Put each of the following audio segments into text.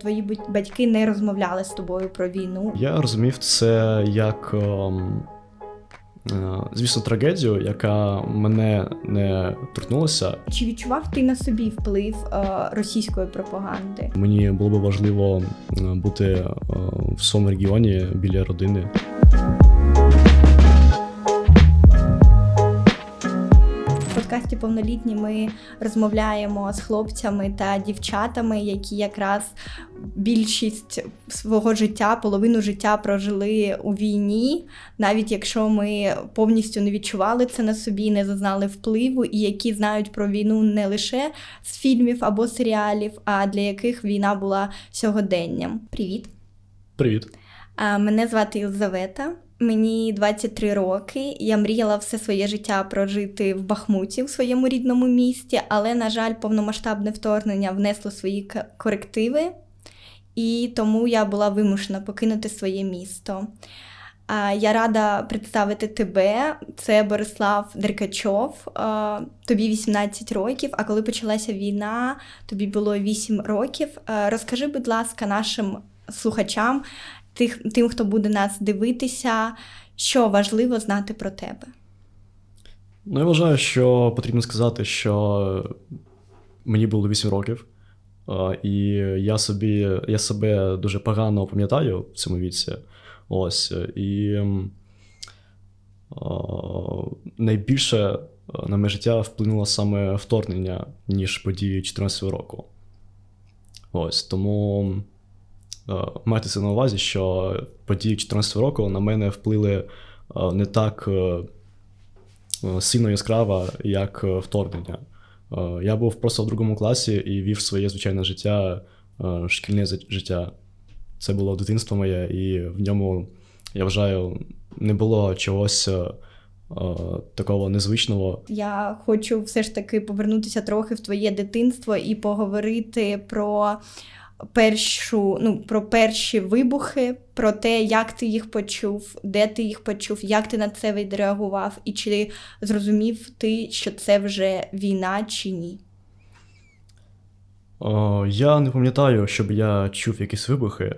Твої батьки не розмовляли з тобою про війну. Я розумів це як, ем, е, звісно, трагедію, яка мене не торкнулася. Чи відчував ти на собі вплив е, російської пропаганди? Мені було б важливо е, бути в своєму регіоні біля родини. Подкасті повнолітні ми розмовляємо з хлопцями та дівчатами, які якраз більшість свого життя, половину життя прожили у війні, навіть якщо ми повністю не відчували це на собі, не зазнали впливу, і які знають про війну не лише з фільмів або серіалів, а для яких війна була сьогоденням. Привіт! Привіт. Мене звати Єлизавета. Мені 23 роки. Я мріяла все своє життя прожити в Бахмуті в своєму рідному місті, але, на жаль, повномасштабне вторгнення внесло свої корективи, і тому я була вимушена покинути своє місто. Я рада представити тебе. Це Борислав Деркачов. Тобі 18 років. А коли почалася війна, тобі було 8 років. Розкажи, будь ласка, нашим слухачам, тих, тим, хто буде нас дивитися, що важливо знати про тебе. Ну, я вважаю, що потрібно сказати, що мені було 8 років, і я собі я себе дуже погано пам'ятаю в цьому віці. Ось. І найбільше на моє життя вплинуло саме вторгнення, ніж події 2014 року. Ось. Тому майте це на увазі, що події 2014 року на мене вплили е, не так. е, е, сильно яскрава, як е, вторгнення. Е, Я був просто в другому класі і вів своє звичайне життя, е, шкільне життя. Це було дитинство моє, і в ньому, я вважаю, не було чогось е, е, такого незвичного. Я хочу все ж таки повернутися трохи в твоє дитинство і поговорити про першу, ну, про перші вибухи, про те, як ти їх почув, де ти їх почув, як ти на це відреагував, і чи зрозумів ти, що це вже війна чи ні. Е, Я не пам'ятаю, щоб я чув якісь вибухи.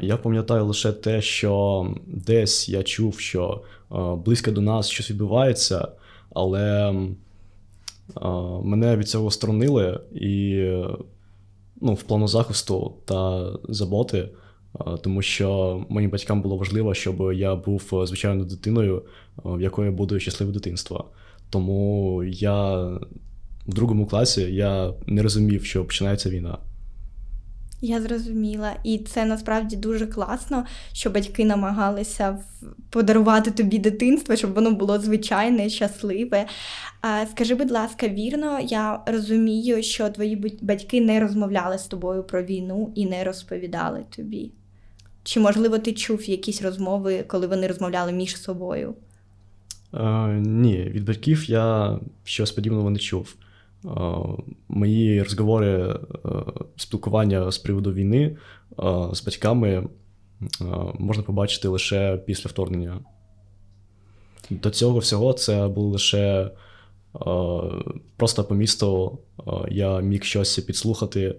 Я пам'ятаю лише те, що десь я чув, що близько до нас щось відбувається, але мене від цього сторонили і ну, в плану захисту та заботи, е, тому що моїм батькам було важливо, щоб я був е, звичайною дитиною, е, в якої буде щасливе дитинство. Тому я в другому класі я не розумів, що починається війна. Я зрозуміла, і це насправді дуже класно, що батьки намагалися подарувати тобі дитинство, щоб воно було звичайне, щасливе. Скажи, будь ласка, вірно, я розумію, що твої батьки не розмовляли з тобою про війну і не розповідали тобі. Чи, можливо, ти чув якісь розмови, коли вони розмовляли між собою? Е, ні, від батьків я щось подібного не чув. Е, мої розговори, е, спілкування з приводу війни е, з батьками можна побачити лише після вторгнення. До цього всього це було лише просто по місту я міг щось підслухати,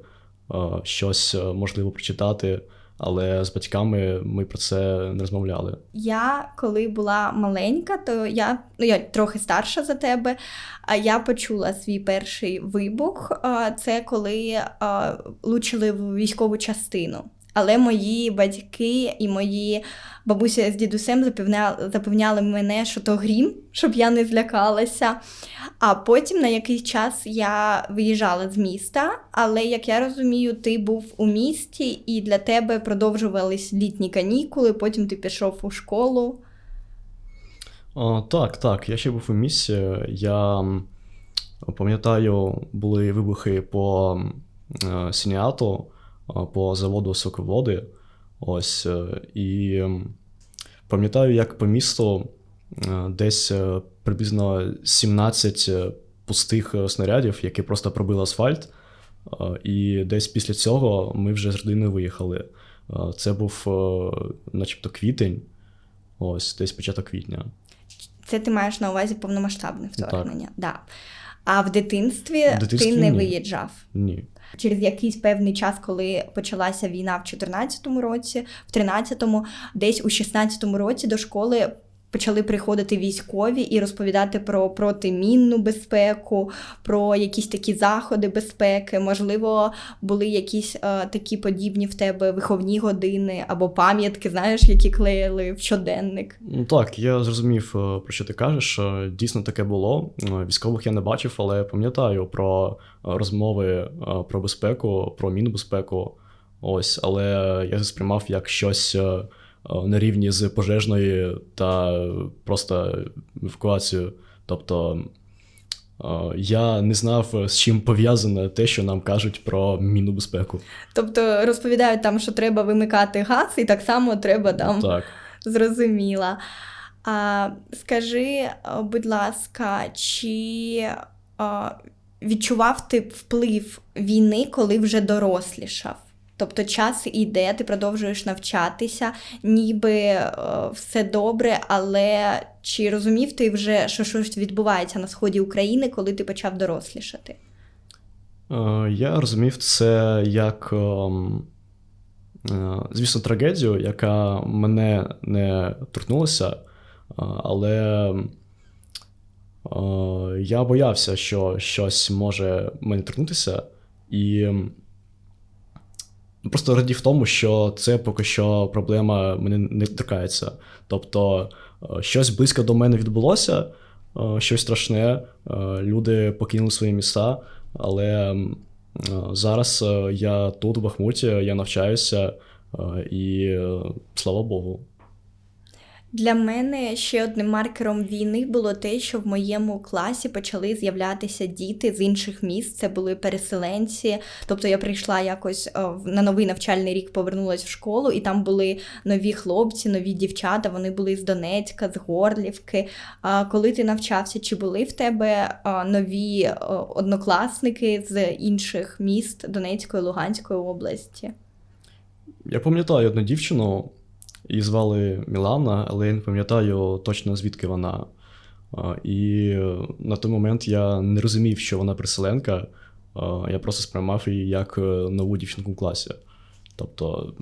щось можливо прочитати, але з батьками ми про це не розмовляли. Я, коли була маленька, то я, ну я трохи старша за тебе, а я почула свій перший вибух. Це коли лучили в військову частину. Але мої батьки і мої бабуся з дідусем запевняли, запевняли мене, що то грім, щоб я не злякалася. А потім на якийсь час я виїжджала з міста, але як я розумію, ти був у місті, і для тебе продовжувались літні канікули, потім ти пішов у школу. О, так, так. Я ще був у місці. Я пам'ятаю, були вибухи по е, Сініату, по заводу соководи. Ось. е, І пам'ятаю, як по місту е, десь е, приблизно 17 е, пустих снарядів, які просто пробили асфальт. І десь після цього ми вже з родиною виїхали. Це був начебто квітень, ось десь початок квітня. Це ти маєш на увазі повномасштабне вторгнення. Да. А в дитинстві, В дитинстві ти не ні. виїжджав. Ні. Через якийсь певний час, коли почалася війна в 14-му році, в 13-му, десь у 16-му році до школи почали приходити військові і розповідати про протимінну безпеку, про якісь такі заходи безпеки. Можливо, були якісь е, такі подібні в тебе виховні години або пам'ятки, знаєш, які клеїли в щоденник. Ну так, я зрозумів, е, про що ти кажеш. Дійсно таке було. Е, Військових я не бачив, але пам'ятаю про розмови е, про безпеку, про мінбезпеку. Ось, але я сприймав як щось на рівні з пожежної та е, просто евакуацією. Тобто е, я не знав, е, з чим пов'язане те, що нам кажуть про мінну безпеку. Тобто розповідають там, що треба вимикати газ, і так само треба там Так. Зрозуміла. А, скажи, будь ласка, чи а, відчував ти вплив війни, коли вже дорослішав? Тобто час іде, ти продовжуєш навчатися, ніби е, все добре, але чи розумів ти вже, що щось відбувається на сході України, коли ти почав дорослішати? Е, Я розумів це як, ем, е, звісно, трагедію, яка мене не торкнулася, але я боявся, що щось може мене торкнутися, і просто раді в тому, що це поки що проблема мене не торкається. Тобто, е, щось близько до мене відбулося, е, щось страшне, е, люди покинули свої міста, але зараз я тут, в Бахмуті, я навчаюся, і слава Богу. Для мене ще одним маркером війни було те, що в моєму класі почали з'являтися діти з інших міст. Це були переселенці. Тобто я прийшла якось е, на новий навчальний рік, повернулася в школу, і там були нові хлопці, нові дівчата. Вони були з Донецька, з Горлівки. А коли ти навчався, чи були в тебе е, нові е, однокласники з інших міст Донецької, Луганської області? Я пам'ятаю одну дівчину, її звали Мілана, але я не пам'ятаю точно звідки вона. І е, на той момент я не розумів, що вона переселенка. Я просто сприймав її як е, нову дівчинку в класі. Тобто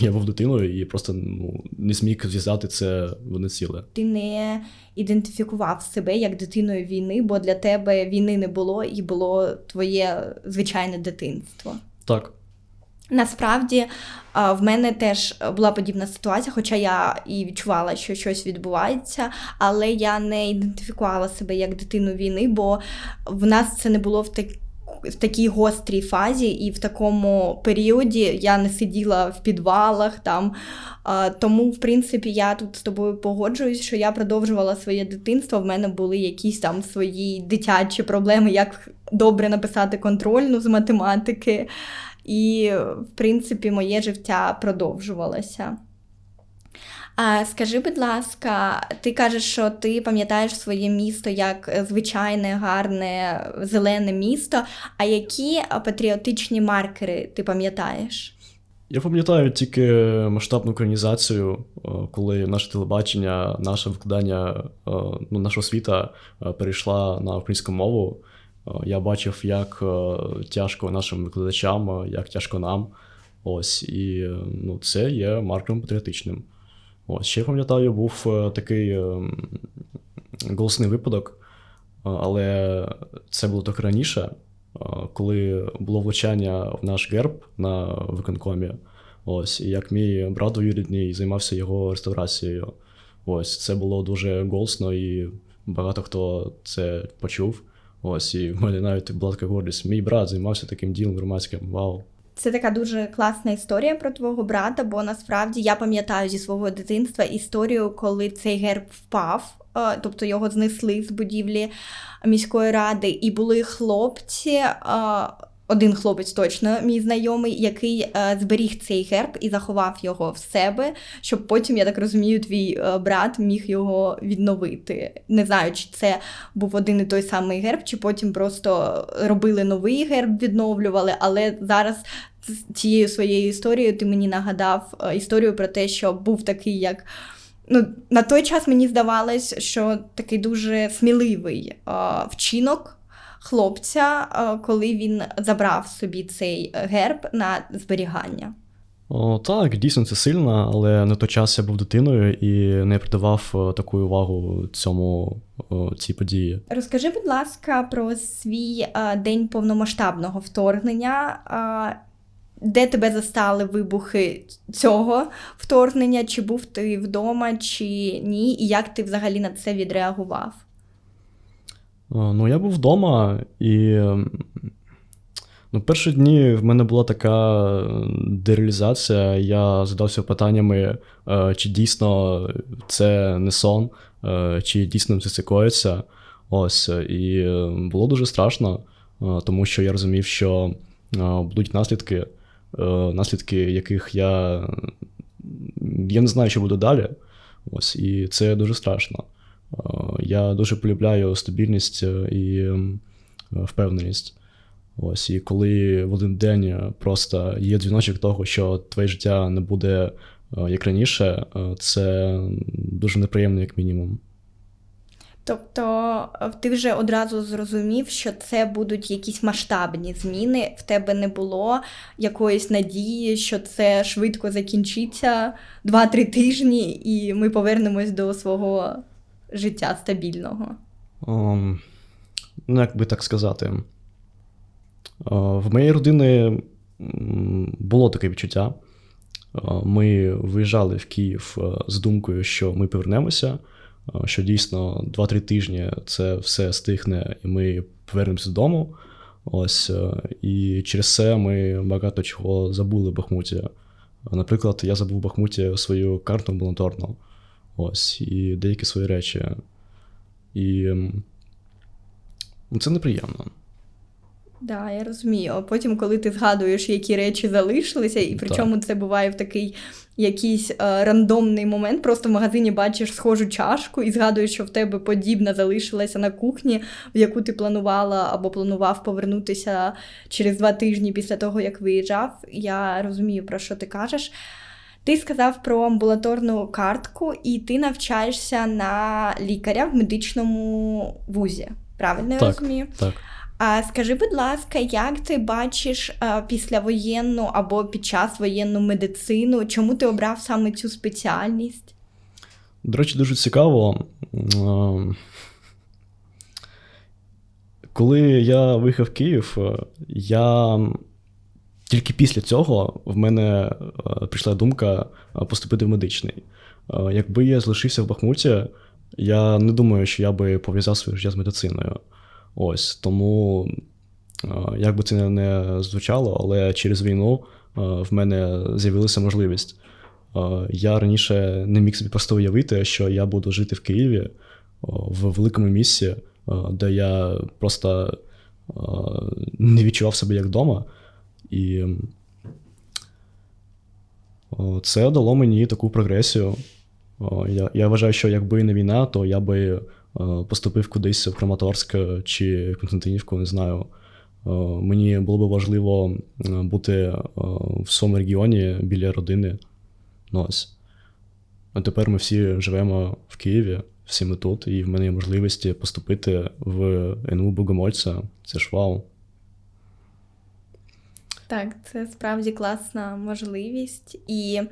я був дитиною і просто ну, не зміг зв'язати це в ціле. ти не ідентифікував себе як дитиною війни, бо для тебе війни не було і було твоє звичайне дитинство. Так, Насправді в мене теж була подібна ситуація, хоча я і відчувала, що щось відбувається, але я не ідентифікувала себе як дитину війни, бо в нас це не було в так. В такій гострій фазі, і в такому періоді я не сиділа в підвалах там. Тому, в принципі, я тут з тобою погоджуюсь, що я продовжувала своє дитинство. В мене були якісь там свої дитячі проблеми, як добре написати контрольну з математики. І, в принципі, моє життя продовжувалося. А скажи, будь ласка, ти кажеш, що ти пам'ятаєш своє місто як звичайне, гарне, зелене місто. А які патріотичні маркери ти пам'ятаєш? Я пам'ятаю тільки масштабну українізацію, е, коли наше телебачення, наше викладання, е, ну, наша освіта е, перейшла на українську мову. Е, Я бачив, як е, тяжко нашим викладачам, е, як тяжко нам. Ось, і ну, це є маркером патріотичним. Ось, ще пам'ятаю, був такий голосний випадок, але це було трохи раніше, коли було влучання в наш герб на виконкомі. Ось, і як мій брат двоюрідний займався його реставрацією. Ось, це було дуже голосно, і багато хто це почув. Ось, і в мене навіть була така гордість. Мій брат займався таким ділом громадським. Вау. Це така дуже класна історія про твого брата, бо насправді я пам'ятаю зі свого дитинства історію, коли цей герб впав, е, тобто його знесли з будівлі міської ради, і були хлопці. Один хлопець точно, мій знайомий, який е, зберіг цей герб і заховав його в себе, щоб потім, я так розумію, твій е, брат міг його відновити. Не знаю, чи це був один і той самий герб, чи потім просто робили новий герб, відновлювали. Але зараз цією своєю історією ти мені нагадав е, історію про те, що був такий, як. Ну, на той час мені здавалось, що такий дуже сміливий вчинок хлопця, е, коли він забрав собі цей герб на зберігання? О, так, дійсно це сильно, але на той час я був дитиною і не придавав е, таку увагу цьому цій події. Розкажи, будь ласка, про свій е, день повномасштабного вторгнення. де тебе застали вибухи цього вторгнення? Чи був ти вдома, чи ні? І як ти взагалі на це відреагував? О, Ну, я був вдома, і ем, ну, перші дні в мене була така е, дереалізація. Я задався питаннями, е, чи дійсно це не сон, е, чи дійсно це це. Ось, і е, було дуже страшно, е, тому що я розумів, що е, будуть наслідки, е, наслідки яких я, я не знаю, що буде далі. Ось, і це дуже страшно. Е, Я дуже полюбляю стабільність е, і е, впевненість. Ось, і коли в один день просто є дзвіночок того, що твоє життя не буде як раніше, це дуже неприємно, як мінімум. Тобто ти вже одразу зрозумів, що це будуть якісь масштабні зміни. В тебе не було якоїсь надії, що це швидко закінчиться 2-3 тижні, і ми повернемось до свого життя стабільного. Ем, ну, як би так сказати. Е, В моєї родини було таке відчуття. Е, Ми виїжджали в Київ е, з думкою, що ми повернемося, що дійсно 2-3 тижні це все стихне, і ми повернемося додому. Ось, і через це ми багато чого забули в Бахмуті. Наприклад, я забув в Бахмуті свою карту амбулаторну. Ось, і деякі свої речі. І ну, це неприємно. Да, я розумію. А потім, коли ти згадуєш, які речі залишилися, і причому це буває в такий якийсь е, рандомний момент, просто в магазині бачиш схожу чашку і згадуєш, що в тебе подібна залишилася на кухні, в яку ти планувала або планував повернутися через два тижні після того, як виїжджав. Я розумію, про що ти кажеш. Ти сказав про амбулаторну картку, і ти навчаєшся на лікаря в медичному вузі. Правильно я Так. розумію? Так. А скажи, будь ласка, як ти бачиш е, післявоєнну або під час воєнну медицину? Чому ти обрав саме цю спеціальність? До речі, дуже цікаво. Ем, Коли я виїхав в Київ, е, я тільки після цього в мене е, прийшла думка е, поступити в медичний. Е, Якби я залишився в Бахмуті, я не думаю, що я би пов'язав своє життя з медициною. Ось тому, як би це не звучало, але через війну в мене з'явилася можливість. Я раніше не міг собі просто уявити, що я буду жити в Києві в великому місці, де я просто не відчував себе як вдома. І це дало мені таку прогресію. Я, я вважаю, що якби не війна, то я би поступив кудись в Краматорськ чи Константинівку, не знаю. Мені було б важливо е, бути в своєму регіоні біля родини. Ну, ось. А тепер ми всі живемо в Києві, всі ми тут, і в мене є можливість поступити в НУ Богомольця. Це ж вау. Так, це справді класна можливість. І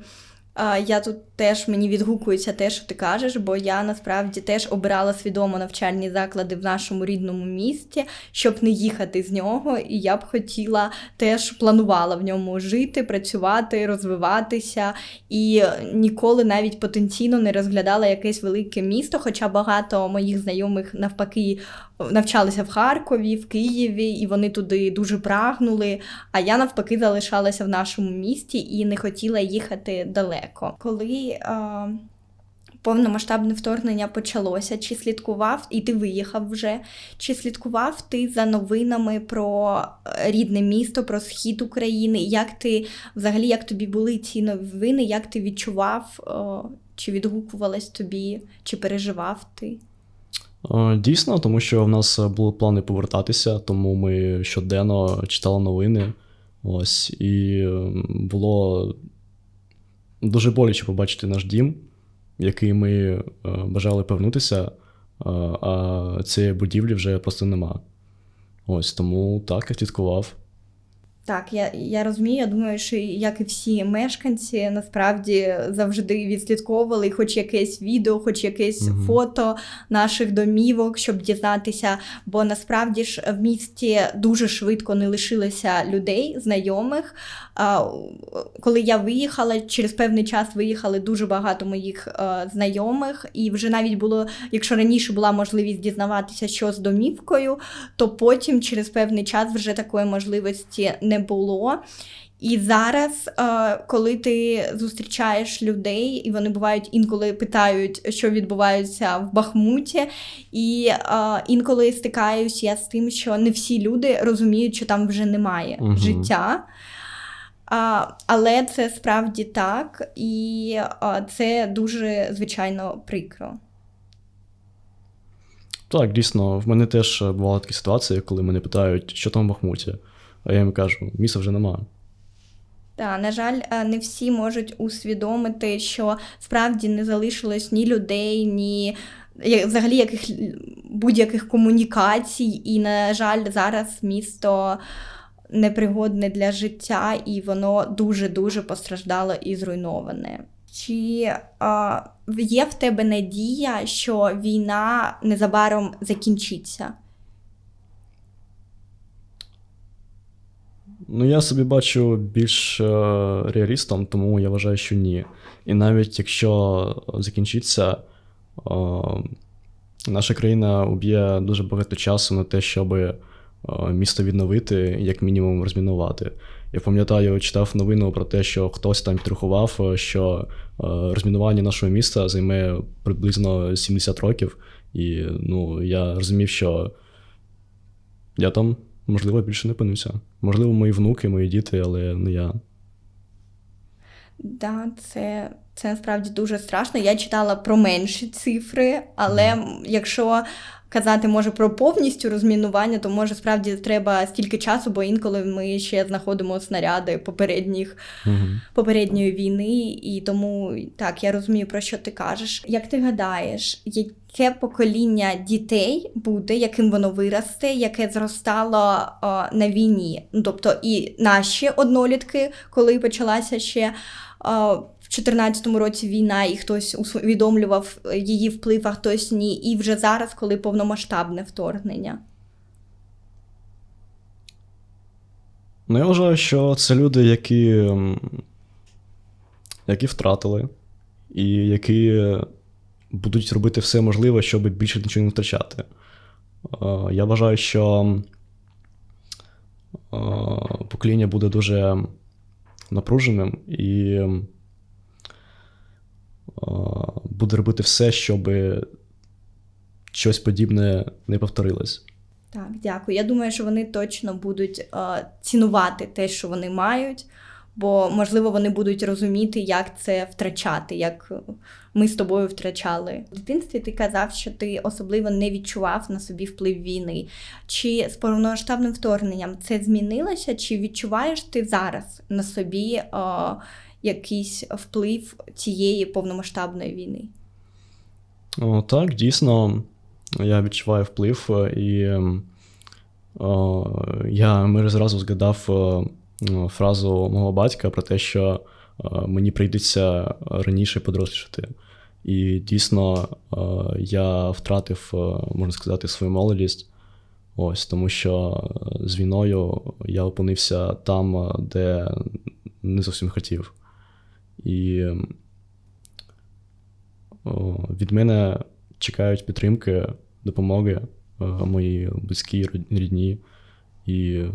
я тут теж мені відгукується те, що ти кажеш, бо я насправді теж обирала свідомо навчальні заклади в нашому рідному місті, щоб не їхати з нього. І я б хотіла теж планувала в ньому жити, працювати, розвиватися. І ніколи навіть потенційно не розглядала якесь велике місто, хоча багато моїх знайомих навпаки навчалися в Харкові, в Києві, і вони туди дуже прагнули. А я навпаки залишалася в нашому місті і не хотіла їхати далеко. Коли е, повномасштабне вторгнення почалося, чи слідкував, і ти виїхав вже, чи слідкував ти за новинами про е, рідне місто, про схід України? Як ти взагалі як тобі були ці новини? Як ти відчував, е, чи відгукувалась тобі, чи переживав ти? Дійсно, тому що в нас були плани повертатися, тому ми щоденно читали новини. Ось, і було дуже боляче побачити наш дім, який ми е, бажали повернутися, е, а цієї будівлі вже просто нема. Ось тому так, я слідкував. Так, я, я розумію. Я думаю, що як і всі мешканці, насправді завжди відслідковували хоч якесь відео, хоч якесь Мгм. фото наших домівок, щоб дізнатися. Бо насправді ж в місті дуже швидко не лишилося людей, знайомих. А, Коли я виїхала, через певний час виїхали дуже багато моїх е, знайомих, і вже навіть було, якщо раніше була можливість дізнаватися, що з домівкою, то потім через певний час вже такої можливості не було. І зараз, е, коли ти зустрічаєш людей, і вони бувають інколи питають, що відбувається в Бахмуті, і е, інколи стикаюсь я з тим, що не всі люди розуміють, що там вже немає Мгм. життя. А, але це справді так, і це дуже звичайно прикро. Так, дійсно, в мене теж бували такі ситуації, коли мене питають, що там в Бахмуті. А я їм кажу, міста вже немає. Та, на жаль, е, не всі можуть усвідомити, що справді не залишилось ні людей, ні взагалі яких будь-яких комунікацій. І, на жаль, зараз місто непригодне для життя, і воно дуже-дуже постраждало і зруйноване. Чи а, є в тебе надія, що війна незабаром закінчиться? Ну, я собі бачу більш е, реалістом, тому я вважаю, що ні. І навіть якщо закінчиться, е, наша країна уб'є дуже багато часу на те, щоб е, місто відновити, як мінімум розмінувати. Я пам'ятаю, читав новину про те, що хтось там підрахував, е, що е, розмінування нашого міста займе приблизно 70 років. І ну, я розумів, що я там, можливо, більше не пинуся. Можливо, мої внуки, мої діти, але не я. Да, це, це насправді дуже страшно. Я читала про менші цифри, але mm. якщо казати може про повністю розмінування, то може справді треба стільки часу, бо інколи ми ще знаходимо снаряди попередніх угу. попередньої війни. І тому так я розумію, про що ти кажеш. Як ти гадаєш, яке покоління дітей буде, яким воно виросте, яке зростало о, на війні? Ну тобто і наші однолітки, коли почалася ще. 2014 році війна, і хтось усвідомлював е, її вплив, а хтось ні, і вже зараз, коли повномасштабне вторгнення. Ну, я вважаю, що це люди, які які втратили, і які будуть робити все можливе, щоб більше нічого не втрачати. Е, я вважаю, що е, покоління буде дуже напруженим і буде робити все, щоб щось подібне не повторилось. Так, дякую. Я думаю, що вони точно будуть е, цінувати те, що вони мають, бо, можливо, вони будуть розуміти, як це втрачати, як ми з тобою втрачали. В дитинстві ти казав, що ти особливо не відчував на собі вплив війни. Чи з повномасштабним вторгненням це змінилося, чи відчуваєш ти зараз на собі е, якийсь вплив цієї повномасштабної війни? О, так, дійсно, я відчуваю вплив, е, і ем, о, я мир зразу згадав е, ну, фразу мого батька про те, що е, мені прийдеться раніше подорослішати. І дійсно я втратив, можна сказати, свою молодість. Ось, тому що з війною я опинився там, де не зовсім хотів. І від мене чекають підтримки, допомоги е, мої близькі, рідні. І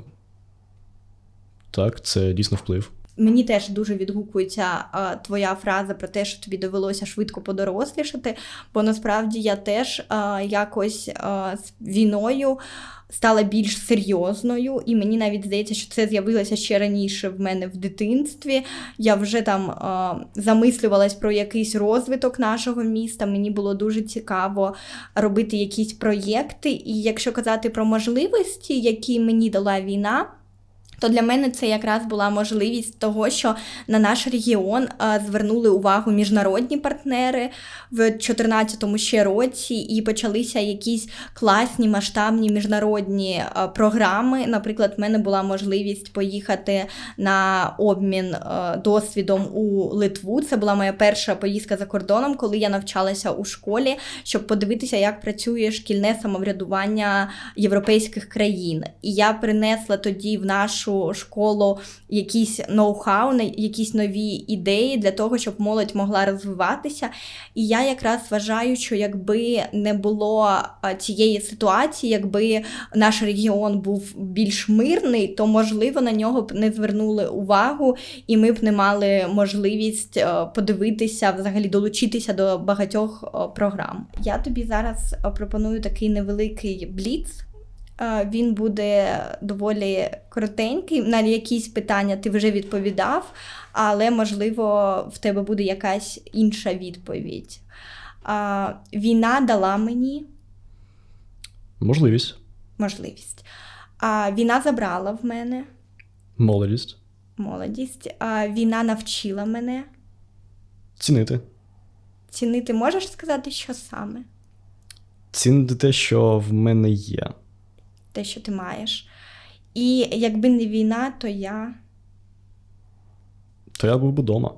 так, це дійсно вплив. Мені теж дуже відгукується а, твоя фраза про те, що тобі довелося швидко подорослішати, бо насправді я теж а, якось а, з війною стала більш серйозною, і мені навіть здається, що це з'явилося ще раніше в мене в дитинстві. Я вже там а, замислювалась про якийсь розвиток нашого міста. Мені було дуже цікаво робити якісь проєкти. І якщо казати про можливості, які мені дала війна. То для мене це якраз була можливість того, що на наш регіон звернули увагу міжнародні партнери в 2014 ще році, і почалися якісь класні масштабні міжнародні програми. Наприклад, в мене була можливість поїхати на обмін досвідом у Литву. Це була моя перша поїздка за кордоном, коли я навчалася у школі, щоб подивитися, як працює шкільне самоврядування європейських країн. І я принесла тоді в нашу школу якісь ноу-хау, якісь нові ідеї для того, щоб молодь могла розвиватися. І я якраз вважаю, що якби не було цієї ситуації, якби наш регіон був більш мирний, то можливо на нього б не звернули увагу, і ми б не мали можливість е, подивитися, взагалі долучитися до багатьох е, програм. Я тобі зараз е, пропоную такий невеликий бліц. Е, Він буде доволі коротенький. На якісь питання ти вже відповідав, але можливо в тебе буде якась інша відповідь. Війна дала мені Можливість, можливість. А, Війна забрала в мене молодість, молодість. А, Війна навчила мене. цінити. Цінити можеш сказати, що саме? Цінити те, що в мене є. Те, що ти маєш. І якби не війна, то я. То я був би вдома.